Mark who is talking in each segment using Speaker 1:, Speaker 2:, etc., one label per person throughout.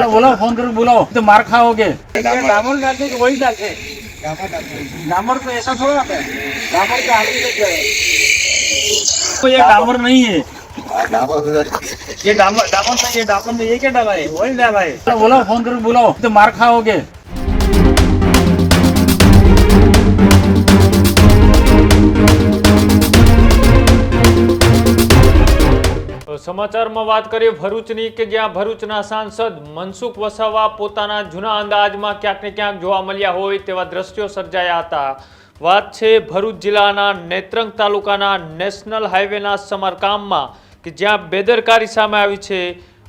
Speaker 1: बोलाओ फोन करके बुलाओ तो मार खाओगे डामर डालते कि वही डालते डामर तो ऐसा थोड़ा है डामर का आगे लग जाए तो ये डामर नहीं है ये डामर डामर नहीं ये डामर में ये क्या डाला है वही डाला है बोलाओ फोन करके बुलाओ तो मार खाओगे
Speaker 2: સમાચારમાં વાત કરીએ ભરૂચની કે જ્યાં ભરૂચના સાંસદ મનસુખ વસાવા પોતાના જૂના અંદાજમાં ક્યાંક ને ક્યાંક જોવા મળ્યા હોય તેવા દ્રશ્યો સર્જાયા હતા. વાત છે ભરૂચ જિલ્લાના નેત્રંગ તાલુકાના નેશનલ હાઈવેના સમારકામમાં કે જ્યાં બેદરકારી સામે આવી છે.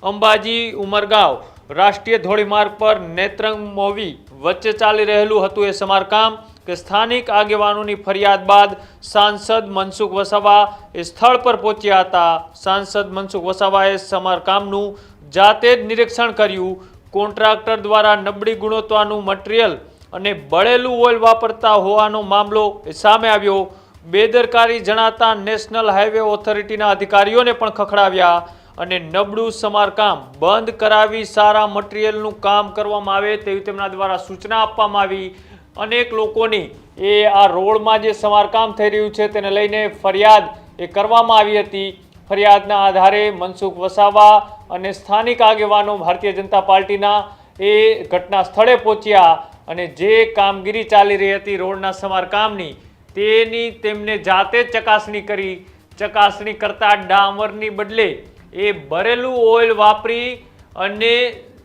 Speaker 2: અંબાજી ઉમરગાંવ રાષ્ટ્રીય ધોરીમાર્ગ પર નેત્રંગ મોવી વચ્ચે ચાલી રહેલું હતું એ સમારકામ. કે સ્થાનિક આગેવાનોની ફરિયાદ બાદ સાંસદ મનસુખ વસાવા એ સ્થળ પર પહોંચ્યા હતા. સાંસદ મનસુખ વસાવાએ સમારકામનું જાતે જ નિરીક્ષણ કર્યું. કોન્ટ્રાક્ટર દ્વારા નબળી ગુણવત્તાનું મટીરિયલ અને બળેલું ઓઇલ વાપરતા હોવાનો મામલો સામે આવ્યો. બેદરકારી જણાતા નેશનલ હાઈવે ઓથોરિટીના અધિકારીઓને પણ ખખડાવ્યા અને નબળું સમારકામ બંધ કરાવી સારા મટીરિયલનું કામ કરવામાં આવે તેવી તેમના દ્વારા સૂચના આપવામાં આવી. અનેક લોકોની એ આ રોડમાં જે સમારકામ થઈ રહ્યું છે તેને લઈને ફરિયાદ એ કરવામાં આવી હતી. ફરિયાદના આધારે મનસુખ વસાવા અને સ્થાનિક આગેવાનો ભારતીય જનતા પાર્ટીના એ ઘટના સ્થળે પહોંચ્યા અને જે કામગીરી ચાલી રહી હતી રોડના સમારકામની તેની તેમને જાતે ચકાસણી કરી. ચકાસણી કરતા ડામરની બદલે એ ભરેલું ઓઇલ વાપરી અને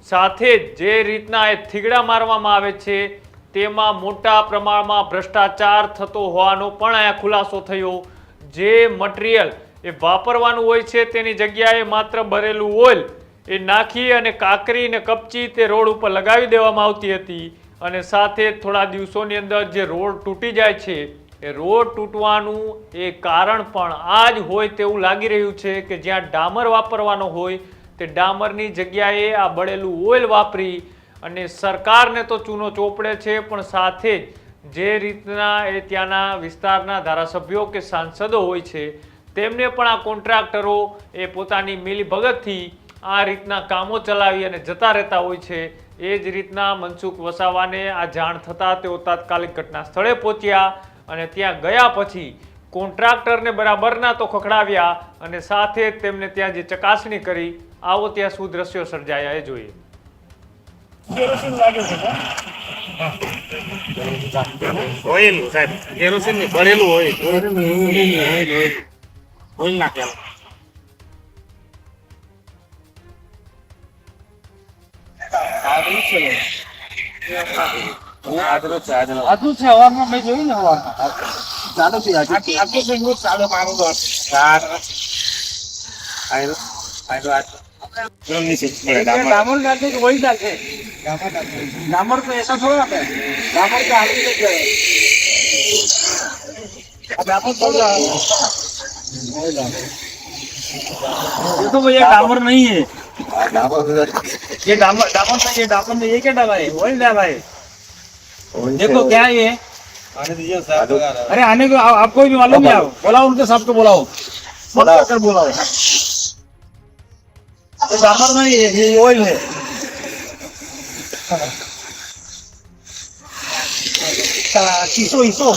Speaker 2: સાથે જે રીતના એ થીગડા મારવામાં આવે છે તેમાં મોટા પ્રમાણમાં ભ્રષ્ટાચાર થતો હોવાનો પણ અહીંયા ખુલાસો થયો. જે મટીરિયલ એ વાપરવાનું હોય છે તેની જગ્યાએ માત્ર ભરેલું ઓઇલ એ નાખી અને કાકરી ને કપચી તે રોડ ઉપર લગાવી દેવામાં આવતી હતી અને સાથે થોડા દિવસોની અંદર જે રોડ તૂટી જાય છે, એ રોડ તૂટવાનું એ કારણ પણ આ જ હોય તેવું લાગી રહ્યું છે કે જ્યાં ડામર વાપરવાનો હોય તે ડામરની જગ્યાએ આ બળેલું ઓઇલ વાપરી અને સરકારને તો ચૂનો ચોપડે છે, પણ સાથે જ જે રીતના એ ત્યાંના વિસ્તારના ધારાસભ્યો કે સાંસદો હોય છે, તેમને પણ આ કોન્ટ્રાક્ટરો એ પોતાની મિલીભગતથી આ રીતના કામો ચલાવી અને જતા રહેતા હોય છે. એ જ રીતના મનસુખ વસાવાને આ જાણ થતાં તેઓ તાત્કાલિક ઘટના સ્થળે પહોંચ્યા અને ત્યાં ગયા પછી કોન્ટ્રાક્ટરને બરાબરના તો ખખડાવ્યા અને સાથે તેમને ત્યાં જે ચકાસણી કરી, આવો ત્યાં શું દ્રશ્યો સર્જાયા એ જોઈએ.
Speaker 1: ઓઇલ સાહેબ કેરોસીન ની ભરેલું ઓઇલ ઓઇલ નાખેલું આજનું છે હવામાં મેં જોયું ને હવામાં ચાલુ છે આખી આખી બેંગ્લોર ચાલુ મારું દોર ચાર આયરો આયરો આ डामर डालते वही डालते डामर तो ऐसा थोड़ा है डामर का डामर थोड़ा ये तो भैया डामर नहीं है ये डामर डामर नहीं ये डामर में ये क्या डाला है वही डाला है देखो क्या है ये अरे आने को आपको भी मालूम है आप बोलाओ उनके साहब को बुलाओ कर बुलाओ तो नहीं है ये ऑयल है। शीशो ईशो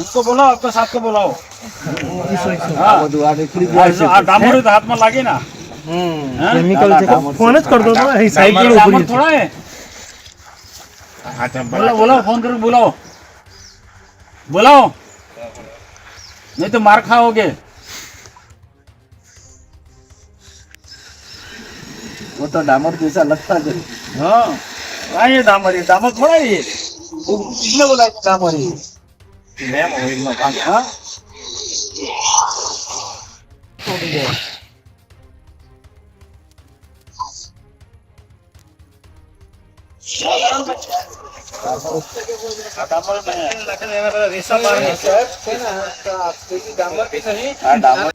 Speaker 1: उसको बोलाओ साथ को बोलाओ। हाँ। हाँ,
Speaker 3: हाँ, हाथ में लागे ना। केमिकल फ़ोन कर दो
Speaker 1: साइड
Speaker 3: में
Speaker 1: थोड़ा है। बोलो बोलो फ़ोन करके बुलाओ। बुलाओ। नहीं तो मार खाओगे।
Speaker 3: वो तो डामर जैसा लगता है
Speaker 1: हाँ हाँ ये डामर ये डामर थोड़ा है ये किसने बोला ये डामर है मैम ऑयल में पानी हाँ डामर में रेशा मारने डामर भी नहीं डामर